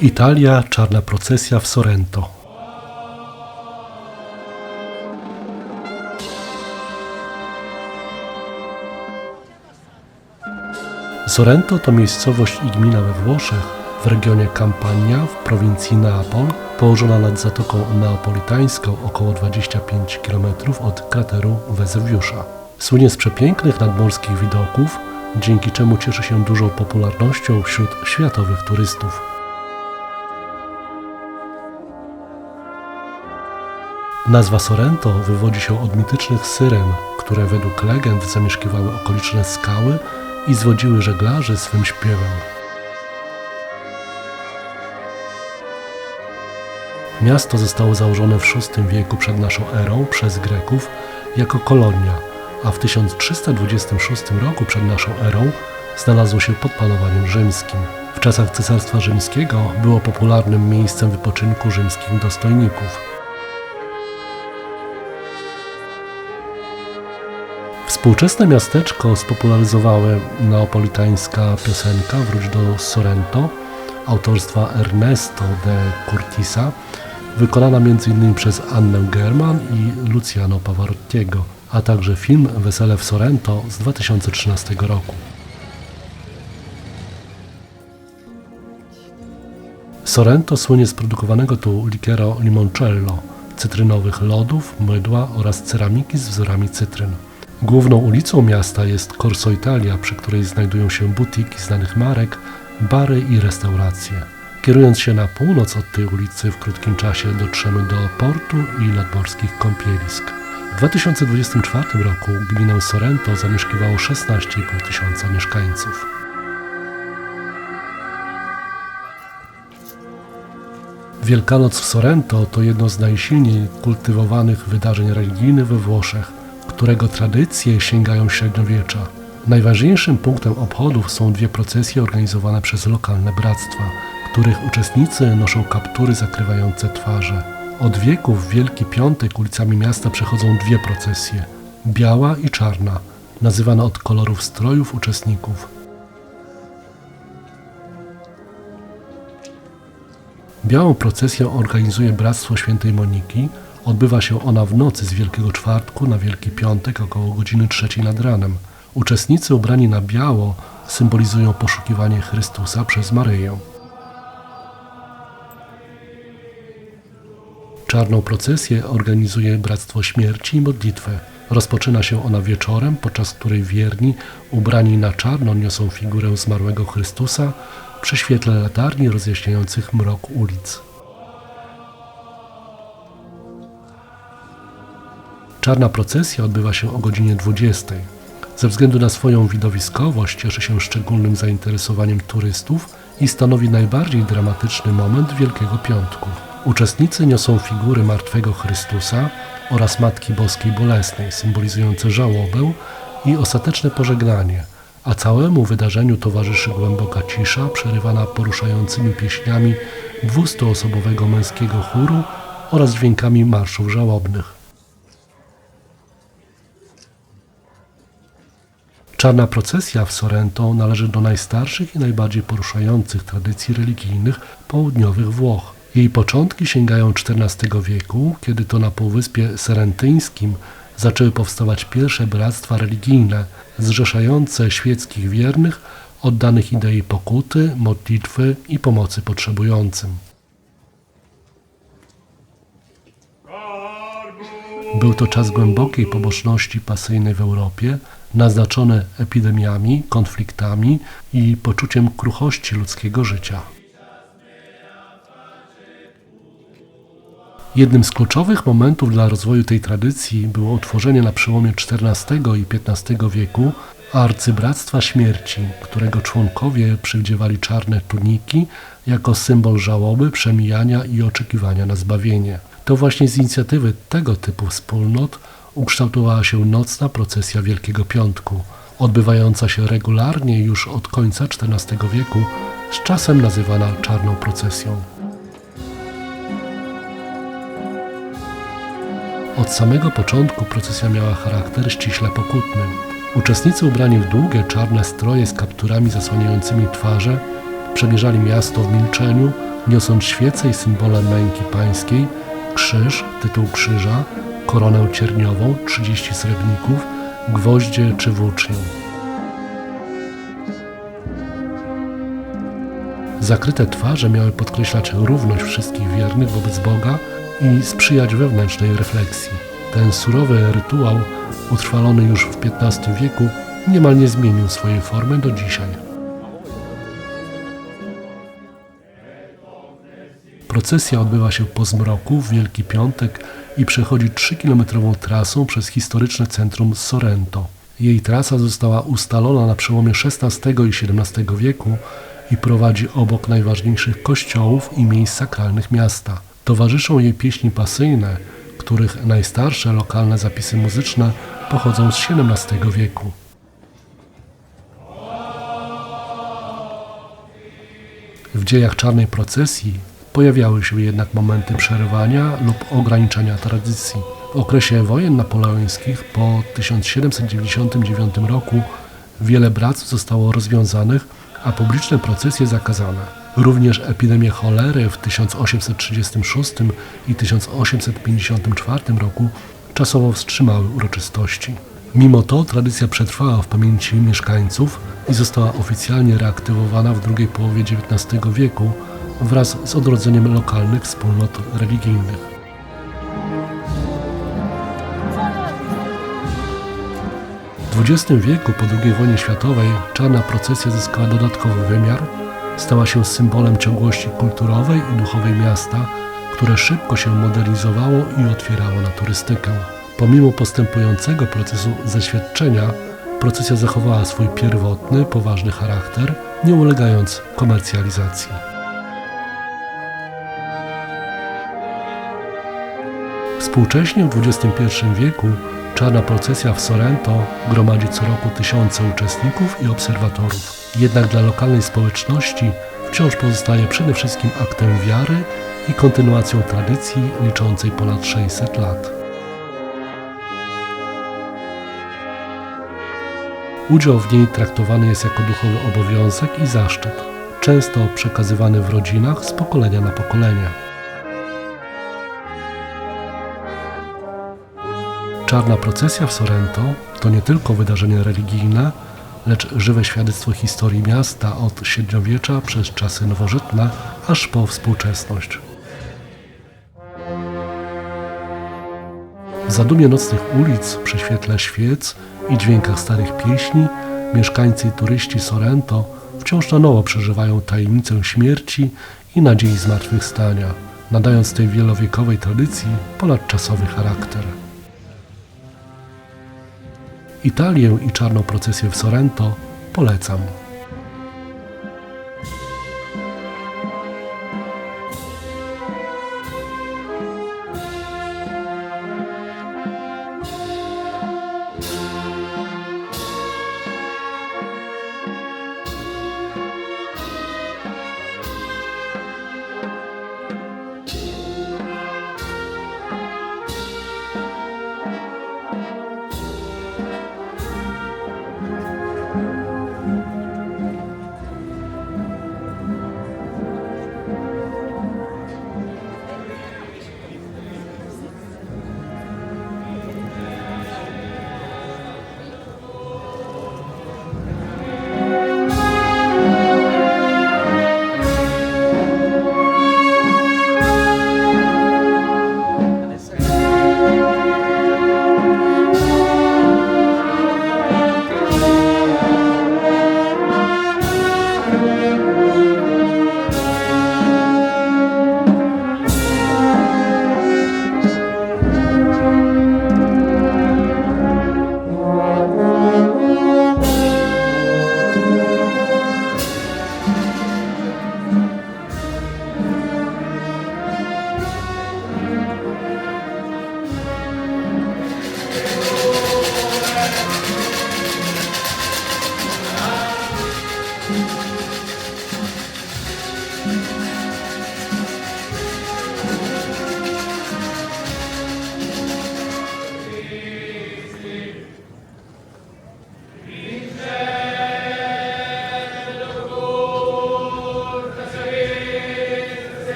Italia, czarna procesja w Sorrento. Sorrento to miejscowość i gmina we Włoszech, w regionie Campania w prowincji Neapol, położona nad Zatoką Neapolitańską około 25 km od krateru Wezuwiusza. Słynie z przepięknych nadmorskich widoków, dzięki czemu cieszy się dużą popularnością wśród światowych turystów. Nazwa Sorrento wywodzi się od mitycznych syren, które według legend zamieszkiwały okoliczne skały i zwodziły żeglarzy swym śpiewem. Miasto zostało założone w VI wieku przed naszą erą przez Greków jako kolonia, a w 1326 roku przed naszą erą znalazło się pod panowaniem rzymskim. W czasach Cesarstwa Rzymskiego było popularnym miejscem wypoczynku rzymskich dostojników. Współczesne miasteczko spopularyzowały neapolitańska piosenka Wróć do Sorrento autorstwa Ernesto de Curtisa, wykonana m.in. przez Annę German i Luciano Pavarottiego, a także film Wesele w Sorrento z 2013 roku. Sorrento słynie z produkowanego tu likiero limoncello, cytrynowych lodów, mydła oraz ceramiki z wzorami cytryn. Główną ulicą miasta jest Corso Italia, przy której znajdują się butiki znanych marek, bary i restauracje. Kierując się na północ od tej ulicy, w krótkim czasie dotrzemy do portu i nadmorskich kąpielisk. W 2024 roku gminę Sorrento zamieszkiwało 16,5 tysiąca mieszkańców. Wielkanoc w Sorrento to jedno z najsilniej kultywowanych wydarzeń religijnych we Włoszech, którego tradycje sięgają średniowiecza. Najważniejszym punktem obchodów są dwie procesje organizowane przez lokalne bractwa, których uczestnicy noszą kaptury zakrywające twarze. Od wieków w Wielki Piątek ulicami miasta przechodzą dwie procesje biała i czarna, nazywane od kolorów strojów uczestników. Białą procesję organizuje Bractwo Świętej Moniki. Odbywa się ona w nocy z Wielkiego Czwartku na Wielki Piątek około godziny trzeciej nad ranem. Uczestnicy ubrani na biało symbolizują poszukiwanie Chrystusa przez Maryję. Czarną procesję organizuje Bractwo Śmierci i Modlitwę. Rozpoczyna się ona wieczorem, podczas której wierni, ubrani na czarno, niosą figurę zmarłego Chrystusa przy świetle latarni rozjaśniających mrok ulic. Czarna procesja odbywa się o godzinie 20. Ze względu na swoją widowiskowość cieszy się szczególnym zainteresowaniem turystów i stanowi najbardziej dramatyczny moment Wielkiego Piątku. Uczestnicy niosą figury martwego Chrystusa oraz Matki Boskiej Bolesnej, symbolizujące żałobę i ostateczne pożegnanie, a całemu wydarzeniu towarzyszy głęboka cisza, przerywana poruszającymi pieśniami dwustoosobowego męskiego chóru oraz dźwiękami marszów żałobnych. Czarna procesja w Sorrento należy do najstarszych i najbardziej poruszających tradycji religijnych południowych Włoch. Jej początki sięgają XIV wieku, kiedy to na Półwyspie Serentyńskim zaczęły powstawać pierwsze bractwa religijne zrzeszające świeckich wiernych oddanych idei pokuty, modlitwy i pomocy potrzebującym. Był to czas głębokiej pobożności pasyjnej w Europie, naznaczone epidemiami, konfliktami i poczuciem kruchości ludzkiego życia. Jednym z kluczowych momentów dla rozwoju tej tradycji było utworzenie na przełomie XIV i XV wieku Arcybractwa Śmierci, którego członkowie przywdziewali czarne tuniki jako symbol żałoby, przemijania i oczekiwania na zbawienie. To właśnie z inicjatywy tego typu wspólnot ukształtowała się nocna procesja Wielkiego Piątku, odbywająca się regularnie już od końca XIV wieku, z czasem nazywana czarną procesją. Od samego początku procesja miała charakter ściśle pokutny. Uczestnicy ubrani w długie czarne stroje z kapturami zasłaniającymi twarze Przemierzali miasto w milczeniu, niosąc świece i symbole męki pańskiej, krzyż, tytuł krzyża, koronę cierniową, 30 srebrników, gwoździe czy włócznię. Zakryte twarze miały podkreślać równość wszystkich wiernych wobec Boga i sprzyjać wewnętrznej refleksji. Ten surowy rytuał, utrwalony już w XV wieku, niemal nie zmienił swojej formy do dzisiaj. Procesja odbywa się po zmroku w Wielki Piątek i przechodzi 3-kilometrową trasą przez historyczne centrum Sorrento. Jej trasa została ustalona na przełomie XVI i XVII wieku i prowadzi obok najważniejszych kościołów i miejsc sakralnych miasta. Towarzyszą jej pieśni pasyjne, których najstarsze lokalne zapisy muzyczne pochodzą z XVII wieku. W dziejach czarnej procesji pojawiały się jednak momenty przerywania lub ograniczania tradycji. W okresie wojen napoleońskich po 1799 roku wiele brac zostało rozwiązanych, a publiczne procesje zakazane. Również epidemie cholery w 1836 i 1854 roku czasowo wstrzymały uroczystości. Mimo to tradycja przetrwała w pamięci mieszkańców i została oficjalnie reaktywowana w drugiej połowie XIX wieku wraz z odrodzeniem lokalnych wspólnot religijnych. W XX wieku po II wojnie światowej czarna procesja zyskała dodatkowy wymiar, stała się symbolem ciągłości kulturowej i duchowej miasta, które szybko się modernizowało i otwierało na turystykę. Pomimo postępującego procesu zaświadczenia, procesja zachowała swój pierwotny, poważny charakter, nie ulegając komercjalizacji. Współcześnie w XXI wieku czarna procesja w Sorrento gromadzi co roku tysiące uczestników i obserwatorów. Jednak dla lokalnej społeczności wciąż pozostaje przede wszystkim aktem wiary i kontynuacją tradycji liczącej ponad 600 lat. Udział w niej traktowany jest jako duchowy obowiązek i zaszczyt, często przekazywany w rodzinach z pokolenia na pokolenie. Czarna procesja w Sorrento to nie tylko wydarzenie religijne, lecz żywe świadectwo historii miasta od średniowiecza przez czasy nowożytne aż po współczesność. W zadumie nocnych ulic, przy świetle świec i dźwiękach starych pieśni, mieszkańcy i turyści Sorrento wciąż na nowo przeżywają tajemnicę śmierci i nadziei zmartwychwstania, nadając tej wielowiekowej tradycji ponadczasowy charakter. Italię i czarną procesję w Sorrento polecam.